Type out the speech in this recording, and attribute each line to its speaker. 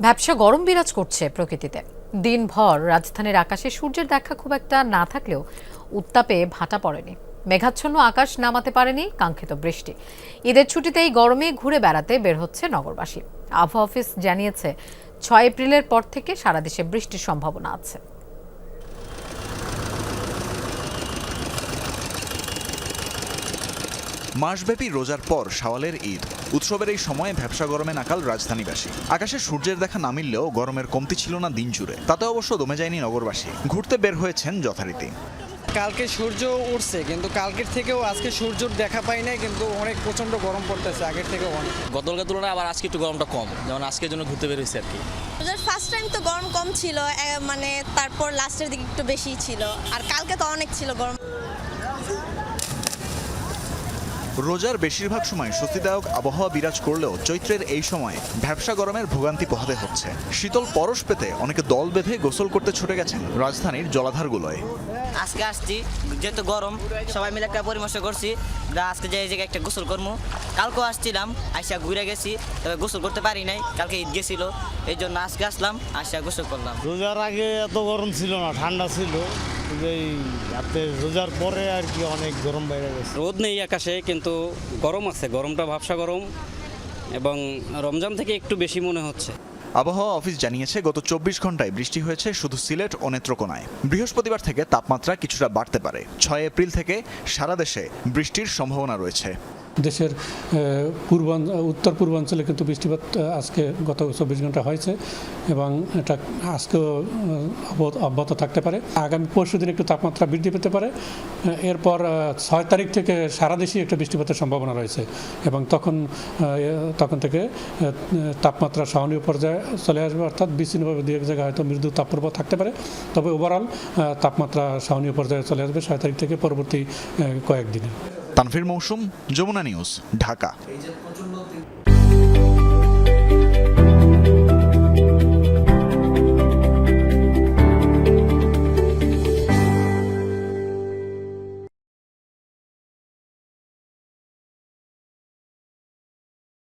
Speaker 1: ব্যবসা গরম বিরাজ করছে প্রকৃতিতে। দিনভর রাজধানীর আকাশে সূর্যের দেখা খুব একটা না থাকলেও উত্তাপে ভাটা পড়েনি। মেঘাচ্ছন্ন আকাশ নামাতে পারেনি কাঙ্ক্ষিত বৃষ্টি। ঈদের ছুটিতে এই গরমে ঘুরে বেড়াতে বের হচ্ছে নগরবাসী। আবহাওয়া অফিস জানিয়েছে, ছয় এপ্রিলের পর থেকে সারা দেশে বৃষ্টির সম্ভাবনা আছে।
Speaker 2: মাসব্যাপী রোজার পর শাওয়ালের ঈদ। উৎসবের এই সময়ে ভ্যাবসা গরমে নাকাল রাজধানীবাসী। আকাশে সূর্যের দেখা না মিললেও গরমের কমতি ছিল না দিন জুড়ে। তাতে অবশ্য দমে যায়নি নগরবাসী। ঘুরতে বের হয়েছেন যথারীতি।
Speaker 3: কালকে সূর্য উঠছে কিন্তু কালকের থেকেও আজকে সূর্যর দেখা পাই নাই কিন্তু অনেক প্রচণ্ড গরম পড়তেছে আগের থেকেও অনেক।
Speaker 4: গতকালকার তুলনায় আবার আজকে একটু গরমটা কম যেমন আজকের জন্য ঘুরতে বেরোইছে আর কি।
Speaker 5: ফার্স্ট টাইম তো গরম কম ছিল মানে তারপর লাস্টের দিকে একটু বেশি ছিল আর কালকে তো অনেক ছিল গরম।
Speaker 2: রোজার বেশিরভাগ সময় স্বস্তিদায়ক আবহাওয়া বিরাজ করলেও চৈত্রের এই সময় ভ্যাবসা গরমের ভোগান্তি পোহাতে হচ্ছে। শীতল পরশ পেতে অনেকে দল বেঁধে গোসল করতে ছুটে গেছেন রাজধানীর জলাধারগুলোয়।
Speaker 6: আজকে আসছি যেহেতু গরম সবাই মিলে একটা পরামর্শ করছি যা আজকে যে এই জায়গায় একটা গোসল করব কালকেও আসছিলাম আইসা ঘুরে গেছি তবে গোসল করতে পারি নাই কালকে ঈদ গেছিল এই জন্য আজকে আসলাম আসা গোসল করলাম।
Speaker 7: রোজার আগে এত গরম ছিল না ঠান্ডা ছিল। রোজার পরে আর কি অনেক গরম বাইরে গেছে।
Speaker 8: রোদ নেই আকাশে কিন্তু গরম আছে গরমটা ভাবসা গরম এবং রমজান থেকে একটু বেশি মনে হচ্ছে।
Speaker 2: আবহাওয়া অফিস জানিয়েছে গত চব্বিশ ঘন্টায় বৃষ্টি হয়েছে শুধু সিলেট ও নেত্রকোনায়। বৃহস্পতিবার থেকে তাপমাত্রা কিছুটা বাড়তে পারে। ছয় এপ্রিল থেকে সারা দেশে বৃষ্টির সম্ভাবনা রয়েছে।
Speaker 9: দেশের পূর্বাঞ্চ উত্তর পূর্বাঞ্চলে কিন্তু বৃষ্টিপাত আজকে গত চব্বিশ ঘণ্টা হয়েছে এবং এটা আজকেও অব্যাহত থাকতে পারে। আগামী পরশু দিন একটু তাপমাত্রা বৃদ্ধি পেতে পারে। এরপর ছয় তারিখ থেকে সারা দেশেই একটা বৃষ্টিপাতের সম্ভাবনা রয়েছে এবং তখন তখন থেকে তাপমাত্রা সহনীয় পর্যায়ে চলে আসবে। অর্থাৎ বিচ্ছিন্নভাবে দু এক জায়গায় হয়তো মৃদু তাপপ্রবাহ থাকতে পারে। তবে ওভারঅল তাপমাত্রা সহনীয় পর্যায়ে চলে আসবে ছয় তারিখ থেকে পরবর্তী কয়েকদিনে
Speaker 2: তানভীর মৌসুম যমুনা নিউজ ঢাকা।